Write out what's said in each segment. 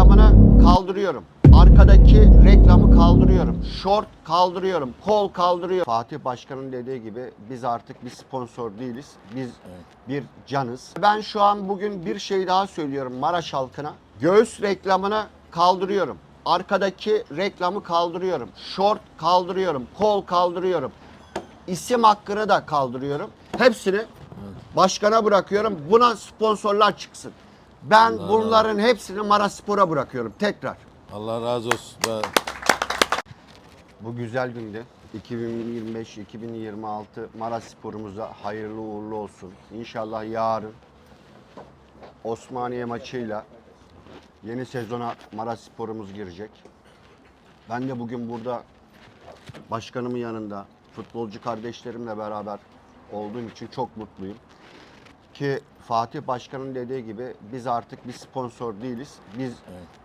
reklamını kaldırıyorum. Arkadaki reklamı kaldırıyorum. Short kaldırıyorum. Kol kaldırıyorum. Fatih Başkan'ın dediği gibi biz artık bir sponsor değiliz. Biz bir canız. Ben şu an bugün bir şey daha söylüyorum Maraş halkına. Göğüs reklamını kaldırıyorum. Arkadaki reklamı kaldırıyorum. Short kaldırıyorum. Kol kaldırıyorum. İsim hakkını da kaldırıyorum. Hepsini başkana bırakıyorum. Buna sponsorlar çıksın. Ben Allah bunların hepsini Maraş Spor'a bırakıyorum tekrar. Allah razı olsun. Ben- Bu güzel günde 2025-2026 Maraş Spor'umuza hayırlı uğurlu olsun. İnşallah yarın Osmaniye maçıyla yeni sezona Maraş Spor'umuz girecek. Ben de bugün burada başkanımın yanında futbolcu kardeşlerimle beraber olduğum için çok mutluyum. Ki Fatih Başkan'ın dediği gibi biz artık bir sponsor değiliz. Biz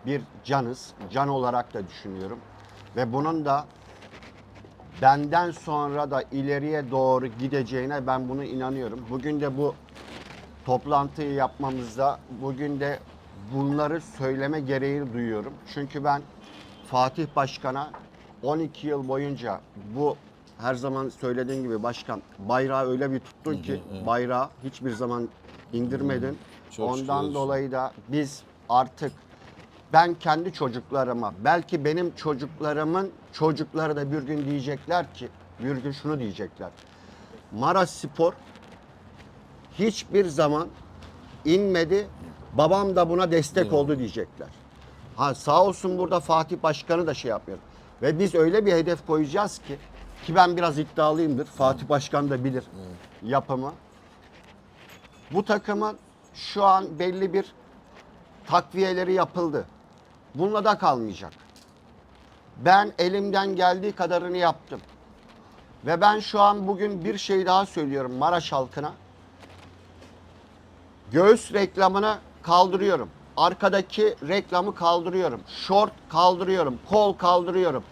bir canız. Can olarak da düşünüyorum. Ve bunun da benden sonra da ileriye doğru gideceğine ben bunu inanıyorum. Bugün de bu toplantıyı yapmamızda bugün de bunları söyleme gereği duyuyorum. Çünkü ben Fatih Başkan'a 12 yıl boyunca bu her zaman söylediğin gibi başkan bayrağı öyle bir tuttun ki bayrağı hiçbir zaman indirmedin. Çok şükür Ondan olsun. dolayı da biz artık ben kendi çocuklarıma belki benim çocuklarımın çocukları da bir gün diyecekler ki bir gün şunu diyecekler. Maraş Spor hiçbir zaman inmedi. Babam da buna destek oldu diyecekler. Ha sağ olsun burada Fatih Başkanı da şey yapıyor. Ve biz öyle bir hedef koyacağız ki ki ben biraz iddialıyımdır. Fatih Başkan da bilir yapımı. Bu takımın şu an belli bir takviyeleri yapıldı. Bununla da kalmayacak. Ben elimden geldiği kadarını yaptım. Ve ben şu an bugün bir şey daha söylüyorum Maraş halkına. Göğüs reklamını kaldırıyorum. Arkadaki reklamı kaldırıyorum. Short kaldırıyorum. Kol kaldırıyorum.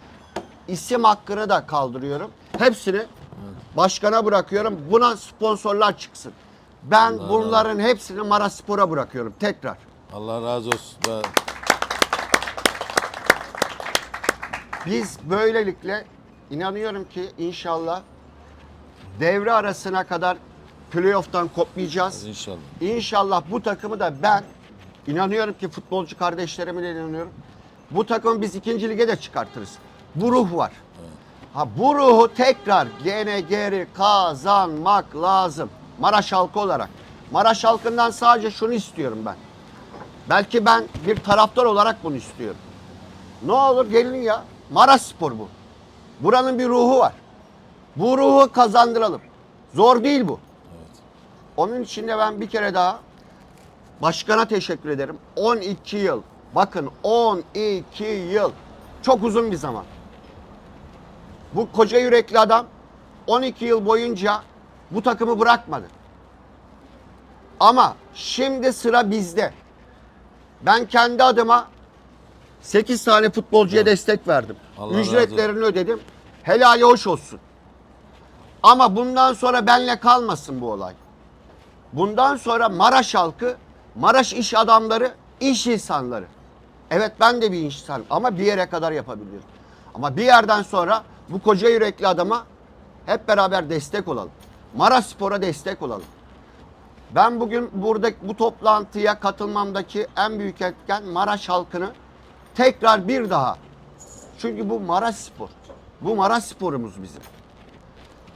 İsim hakkını da kaldırıyorum. Hepsini başkana bırakıyorum. Buna sponsorlar çıksın. Ben Allah bunların hepsini Maraş Spor'a bırakıyorum tekrar. Allah razı olsun. Ben- Biz böylelikle inanıyorum ki inşallah devre arasına kadar playoff'tan kopmayacağız. İnşallah. İnşallah bu takımı da ben inanıyorum ki futbolcu kardeşlerime de inanıyorum. Bu takımı biz ikinci lige de çıkartırız. Bu ruh var. Ha bu ruhu tekrar gene geri kazanmak lazım. Maraş halkı olarak. Maraş halkından sadece şunu istiyorum ben. Belki ben bir taraftar olarak bunu istiyorum. Ne olur gelin ya. Maraş Spor bu. Buranın bir ruhu var. Bu ruhu kazandıralım. Zor değil bu. Onun için de ben bir kere daha başkana teşekkür ederim. 12 yıl. Bakın 12 yıl. Çok uzun bir zaman. Bu koca yürekli adam 12 yıl boyunca bu takımı bırakmadı. Ama şimdi sıra bizde. Ben kendi adıma 8 tane futbolcuya destek verdim. Allah razı Ücretlerini ödedim. Helali hoş olsun. Ama bundan sonra benle kalmasın bu olay. Bundan sonra Maraş halkı, Maraş iş adamları, iş insanları. Evet ben de bir insan ama bir yere kadar yapabiliyorum. Ama bir yerden sonra bu koca yürekli adama hep beraber destek olalım. Maraş Spor'a destek olalım. Ben bugün burada bu toplantıya katılmamdaki en büyük etken Maraş halkını tekrar bir daha. Çünkü bu Maraş Spor. Bu Maraş Spor'umuz bizim.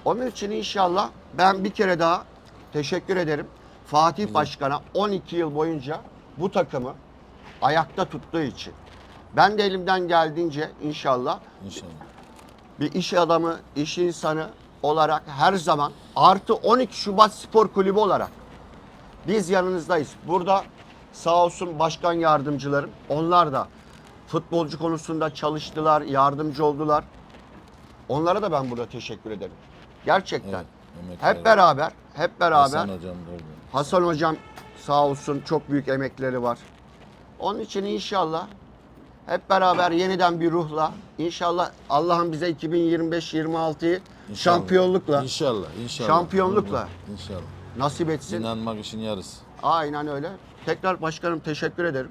Onun için inşallah ben bir kere daha teşekkür ederim. Fatih Başkan'a 12 yıl boyunca bu takımı ayakta tuttuğu için. Ben de elimden geldiğince inşallah İnşallah. Bir iş adamı, iş insanı olarak her zaman artı 12 Şubat Spor Kulübü olarak biz yanınızdayız. Burada sağ olsun başkan yardımcılarım onlar da futbolcu konusunda çalıştılar, yardımcı oldular. Onlara da ben burada teşekkür ederim. Gerçekten. Evet, hep beraber, hep beraber Hasan hocam orada. Hasan hocam sağ olsun çok büyük emekleri var. Onun için inşallah hep beraber yeniden bir ruhla inşallah Allah'ım bize 2025-26'yı İnşallah. şampiyonlukla İnşallah. İnşallah. Şampiyonlukla. İnşallah. nasip etsin. İnanmak işin yarısı. Aynen öyle. Tekrar başkanım teşekkür ederim.